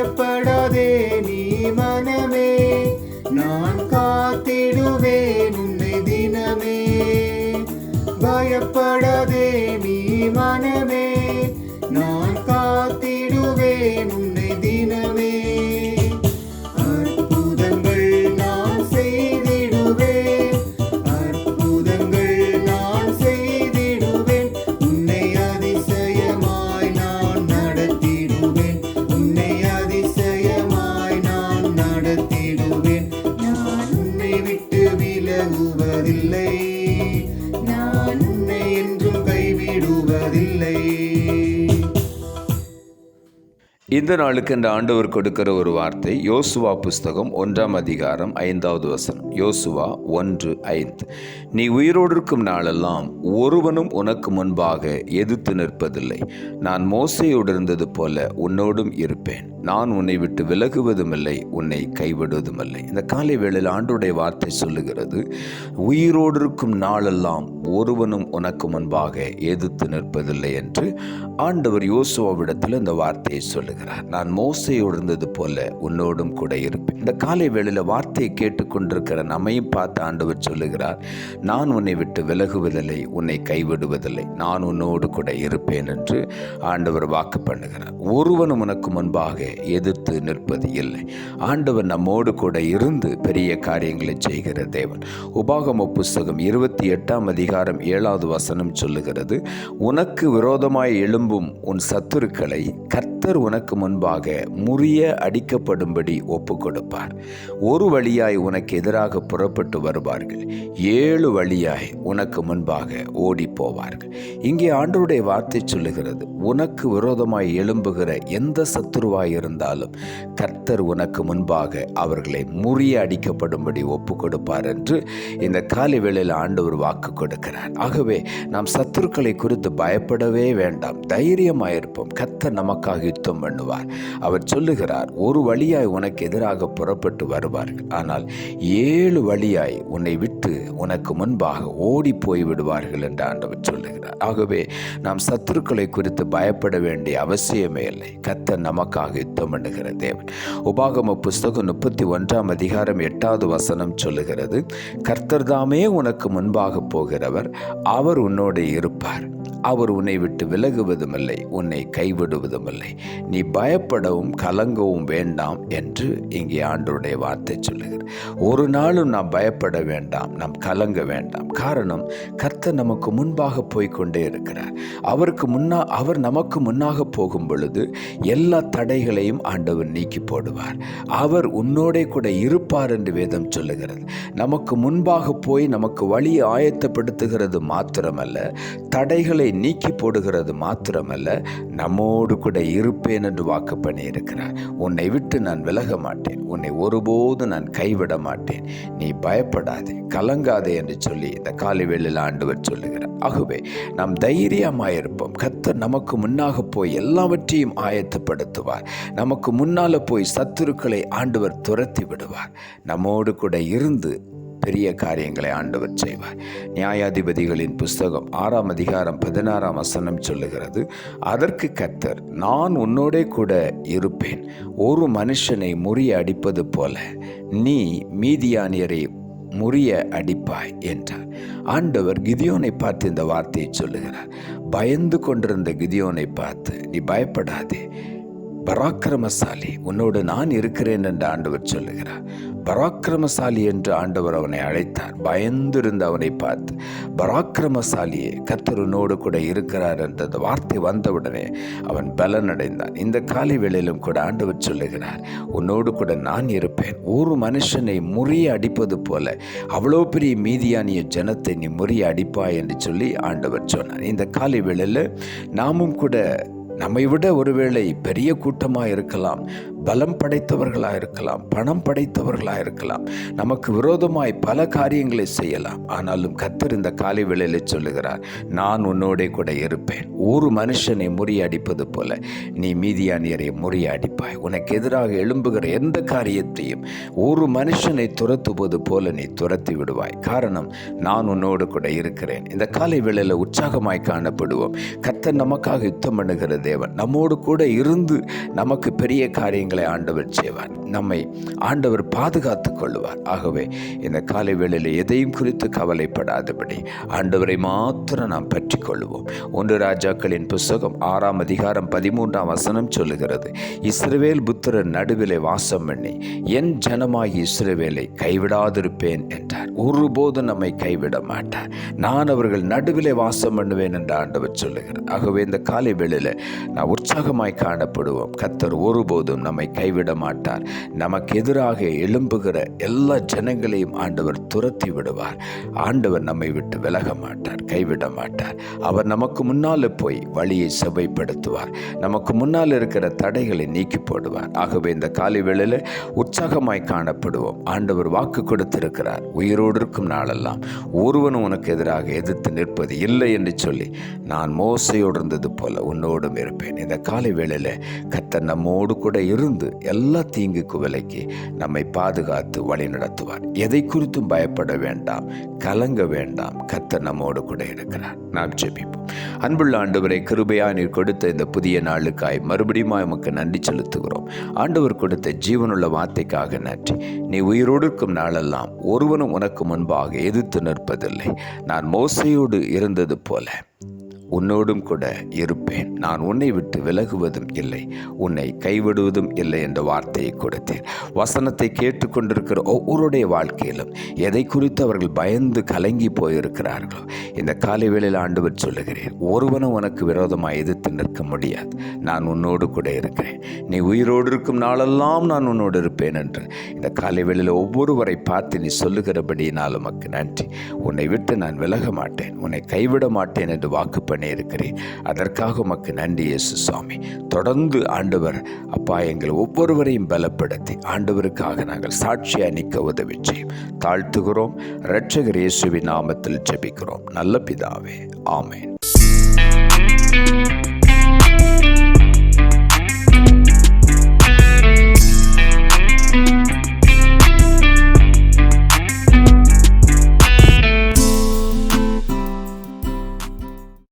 பயப்படாதே நீ மனமே. நான் காத்திடுவேன் உன்னை தினமே. பயப்படாதே இந்த நாளுக்கு இந்த ஆண்டவர் கொடுக்கிற ஒரு வார்த்தை யோசுவா புஸ்தகம் ஒன்றாம் அதிகாரம் ஐந்தாவது வசனம். யோசுவா ஒன்று ஐந்து. நீ உயிரோடு இருக்கும் நாளெல்லாம் ஒருவனும் உனக்கு முன்பாக எதிர்த்து நிற்பதில்லை. நான் மோசையோடு இருந்தது போல உன்னோடும் இருப்பேன். நான் உன்னை விட்டு விலகுவதுமில்லை உன்னை கைவிடுவதுமில்லை. இந்த காலை வேளையில் ஆண்டுடைய வார்த்தை சொல்லுகிறது உயிரோடு இருக்கும் நாளெல்லாம் ஒருவனும் உனக்கு முன்பாக எதிர்த்து நிற்பதில்லை என்று ஆண்டவர் யோசுவாவிடத்தில் இந்த வார்த்தையை சொல்லுகிறார். நான் மோசையோடு இருந்தது போல உன்னோடும் கூட இருப்பேன். இந்த காலை வேளையில் வார்த்தையை கேட்டுக்கொண்டிருக்கிற நம்மையும் பார்த்து ஆண்டவர் சொல்லுகிறார் நான் உன்னை விட்டு விலகுவதில்லை உன்னை கைவிடுவதில்லை. நான் உன்னோடு கூட இருப்பேன் என்று ஆண்டவர் வாக்கு பண்ணுகிறார். ஒருவனும் உனக்கு முன்பாக எதிர்த்து நிற்பது இல்லை. ஆண்டவர் நம்மோடு கூட இருந்து பெரிய காரியங்களை செய்கிற தேவன். உபாகம புஸ்தகம் இருபத்தி எட்டாம் அதிகாரம் ஏழாவது வசனம் சொல்லுகிறது உனக்கு விரோதமாய் எழும்பும் உன் சத்துருக்களை கர்த்தர் உனக்கு முன்பாக முறிய அடிக்கப்படும்படி ஒப்பு கொடுப்பார் ஒரு வழியாய் உனக்கு எதிராக புறப்பட்டு வருவார்கள். ஏழு வழியாய் உனக்கு முன்பாக ஓடி போவார்கள் இங்கே ஆண்டவருடைய வார்த்தை சொல்லுகிறது உனக்கு விரோதமாய் எழும்புகிற எந்த சத்துருவாய் இருந்தாலும் கர்த்தர் உனக்கு முன்பாக அவர்களை முறிய அடிக்கப்படும்படி ஒப்பு கொடுப்பார் என்று இந்த காலை வேளையில் ஆண்டவர் வாக்கு கொடுக்கிறார். ஆகவே நாம் சத்துருக்களை குறித்து பயப்படவே வேண்டாம். தைரியமாயிருப்போம் கர்த்தர் நமக்காக யுத்தம் பண்ணுவார். அவர் சொல்லுகிறார் ஒரு வழியாய் உனக்கு எதிராக புறப்பட்டு வருவார்கள். ஆனால் ஏழு வழியாய் உன்னை விட்டு உனக்கு முன்பாக ஓடி போய் விடுவார்கள் என்று ஆண்டவர் சொல்லுகிறார். ஆகவே நாம் சத்துருக்களை குறித்து பயப்பட வேண்டிய அவசியமே இல்லை. கர்த்தர் நமக்காக யுத்தம் பண்ணுகிற தேவன். உபாகம புஸ்தகம் முப்பத்தி ஒன்றாம் அதிகாரம் எட்டாவது வசனம் சொல்லுகிறது கர்த்தர் தாமே உனக்கு முன்பாக போகிறவர் அவர் உன்னோடு இருப்பார். அவர் உன்னை விட்டு விலகுவதுமில்லை உன்னை கைவிடுவதுமில்லை. நீ பயப்படவும் கலங்கவும் வேண்டாம் என்று இங்கே ஆண்டோடைய வார்த்தை சொல்லுகிறார் ஒரு நாளும் நாம் பயப்பட வேண்டாம் நாம் கலங்க வேண்டாம். காரணம் கர்த்தர் நமக்கு முன்பாக போய்கொண்டே இருக்கிறார். அவருக்கு முன்னா அவர் நமக்கு முன்னாக போகும் பொழுது எல்லா தடைகளையும் ஆண்டவர் நீக்கி போடுவார். அவர் உன்னோடே கூட இருப்பார் என்று வேதம் சொல்லுகிறது. நமக்கு முன்பாக போய் நமக்கு வழியை ஆயத்தப்படுத்துகிறது மாத்திரமல்ல தடைகளை நீக்கி போடுகிறது மாத்திரமல்ல நம்மோடு கூட இருப்பேன் என்று வாக்கு பண்ணியிருக்கிறார். உன்னை விட்டு நான் விலக மாட்டேன். உன்னை ஒருபோது நான் கைவிட மாட்டேன். நீ பயப்படாதே கலங்காதே என்று சொல்லி இந்த காலை வேளையில் ஆண்டவர் சொல்லுகிறார். ஆகவே நாம் தைரியமாயிருப்போம். கத்தர் நமக்கு முன்னாக போய் எல்லாவற்றையும் ஆயத்தப்படுத்துவார். நமக்கு முன்னால போய் சத்துருக்களை ஆண்டவர் துரத்தி விடுவார். நம்மோடு கூட இருந்து பெரிய காரியங்களை ஆண்டவர் செய்வார். நியாயாதிபதிகளின் புஸ்தகம் ஆறாம் அதிகாரம் பதினாறாம் வசனம் சொல்லுகிறது அதற்கு கத்தர் நான் உன்னோடே கூட இருப்பேன். ஒரு மனுஷனை முறிய அடிப்பது போல நீ மீதியானியரை முறிய அடிப்பாய் என்றார். ஆண்டவர் கிதியோனை பார்த்து இந்த வார்த்தையை சொல்லுகிறார். பயந்து கொண்டிருந்த கிதியோனை பார்த்து நீ பயப்படாதே. பராக்கிரமசாலி உன்னோடு நான் இருக்கிறேன் என்று ஆண்டவர் சொல்லுகிறார். பராக்கிரமசாலி என்று ஆண்டவர் அவனை அழைத்தார். பயந்திருந்து அவனை பார்த்து பராக்கிரமசாலியே கத்தருனோடு கூட இருக்கிறார் என்ற அந்த வார்த்தை வந்தவுடனே அவன் பலன் அடைந்தான் இந்த காலை வேளையிலும் கூட ஆண்டவர் சொல்லுகிறார் உன்னோடு கூட நான் இருப்பேன். ஒரு மனுஷனை முறிய அடிப்பது போல அவ்வளோ பெரிய மீதியானிய ஜனத்தை நீ முறிய அடிப்பாய் என்று சொல்லி ஆண்டவர் சொன்னார். இந்த காலை வேளையில் நாமும் கூட நம்மை விட ஒருவேளை பெரிய கூட்டமாக இருக்கலாம். பலம் படைத்தவர்களாக இருக்கலாம் பணம் படைத்தவர்களாக இருக்கலாம். நமக்கு விரோதமாய் பல காரியங்களை செய்யலாம். ஆனாலும் கத்தர் இந்த காலை வேளையில் சொல்லுகிறார் நான் உன்னோடே கூட இருப்பேன். ஒரு மனுஷனை முறியடிப்பது போல நீ மீதியானியரை முறியடிப்பாய். உனக்கு எதிராக எழும்புகிற எந்த காரியத்தையும் ஒரு மனுஷனை துரத்துவது போல நீ துரத்தி விடுவாய். காரணம் நான் உன்னோடு கூட இருக்கிறேன். இந்த காலை வேளையில் உற்சாகமாய் காணப்படுவோம். கத்தர் நமக்காக யுத்தம் பண்ணுகிற தேவன். நம்மோடு கூட இருந்து நமக்கு பெரிய காரியங்கள் ஆண்டவர் செய்வார். நம்மை ஆண்டவர் பாதுகாத்து கொள்வார் ஆகவே இந்த காலை வேளையில் எதையும் குறித்து கவலைப்படாதபடி ஆண்டவரை மாத்திரம் நாம் பற்றி கொள்வோம் ஒன்று ராஜாக்களின் புஸ்தகம் ஆறாம் அதிகாரம் பதிமூன்றாம் வசனம் சொல்லுகிறது இஸ்ரவேல் புத்திரன் நடுவிலே வாசம் பண்ணி என் ஜனமாகி இஸ்ரவேலை கைவிடாதிருப்பேன் என்றார். ஒருபோதும் நம்மை கைவிட மாட்டார். நான் அவர்கள் நடுவிலே வாசம் பண்ணுவேன் என்று ஆண்டவர் சொல்லுகிறார். ஆகவே இந்த காலை வேளையில் நான் உற்சாகமாய் காணப்படுவோம். கத்தர் ஒருபோதும் நம்மை கைவிட மாட்டார். நமக்கு எதிராக எழும்புகிற எல்லா ஜனங்களையும் ஆண்டவர் துரத்தி விடுவார். ஆண்டவர் நம்மை விட்டு விலக மாட்டார் கைவிட மாட்டார். அவர் நமக்கு முன்னால் போய் வழியை செவைப்படுத்துவார் நமக்கு முன்னால் இருக்கிற தடைகளை நீக்கி போடுவார். ஆகவே இந்த காலை வேளையில் உற்சாகமாய் காணப்படுவோம். ஆண்டவர் வாக்கு கொடுத்திருக்கிறார். உயிரோடு இருக்கும் நாளெல்லாம் ஒருவனும் உனக்கு எதிராக எதிர்த்து நிற்பது இல்லை என்று சொல்லி நான் மோசையோடு இருந்தது போல உன்னோடும் இருப்பேன். இந்த காலை வேளையில் கத்த நம்மோடு கூட இருந்து எல்லா தீங்குக்கு விலைக்கு நம்மை பாதுகாத்து வழி நடத்துவார். எதை குறித்தும் பயப்பட வேண்டாம். கலங்க வேண்டாம். கத்த நம்மோடு கூட இருக்கிறார். நாம் ஜெபிப்போம். அன்புள்ள ஆண்டவரை கிருபையா நீர் கொடுத்த இந்த புதிய நாளுக்காய் மறுபடியும் உமக்கு நன்றி செலுத்துகிறோம். ஆண்டவர் கொடுத்த ஜீவனுள்ள வார்த்தைக்காக நன்றி. நீ உயிரோடு இருக்கும் நாளெல்லாம் ஒருவனும் உனக்கு முன்பாக எதிர்த்து நிற்பதில்லை. நான் மோசையோடு இருந்தது போல. உன்னோடும் கூட இருப்பேன். நான் உன்னை விட்டு விலகுவதும் இல்லை. உன்னை கைவிடுவதும் இல்லை என்ற வார்த்தையை கொடுத்தேன். வசனத்தை கேட்டுக்கொண்டிருக்கிற ஒவ்வொருடைய வாழ்க்கையிலும் எதை குறித்து அவர்கள் பயந்து கலங்கி போயிருக்கிறார்களோ இந்த காலை வேளையில் ஆண்டவர் சொல்லுகிறேன் ஒருவனும் உனக்கு விரோதமாக எதிர்த்து நிற்க முடியாது. நான் உன்னோடு கூட இருக்கிறேன். நீ உயிரோடு இருக்கும் நாளெல்லாம் நான் உன்னோடு இருப்பேன் என்று இந்த காலை வேளையில் ஒவ்வொருவரை பார்த்து நீ சொல்லுகிறபடியினால் உமக்கு நன்றி. உன்னை விட்டு நான் விலக மாட்டேன். உன்னை கைவிட மாட்டேன் என்று வாக்கு பண்ணியிருக்கிறேன் அதற்காக உமக்கு நன்றி இயேசு சுவாமி தொடர்ந்து ஆண்டவர் அப்பா எங்கள் ஒவ்வொருவரையும் பலப்படுத்தி ஆண்டவருக்காக நாங்கள் சாட்சியாக நிற்க உதவி செய்யும். தாழ்த்துகிறோம். இரட்சகர் இயேசுவின் நாமத்தில் ஜெபிக்கிறோம். நல்ல பிதாவே ஆமேன்.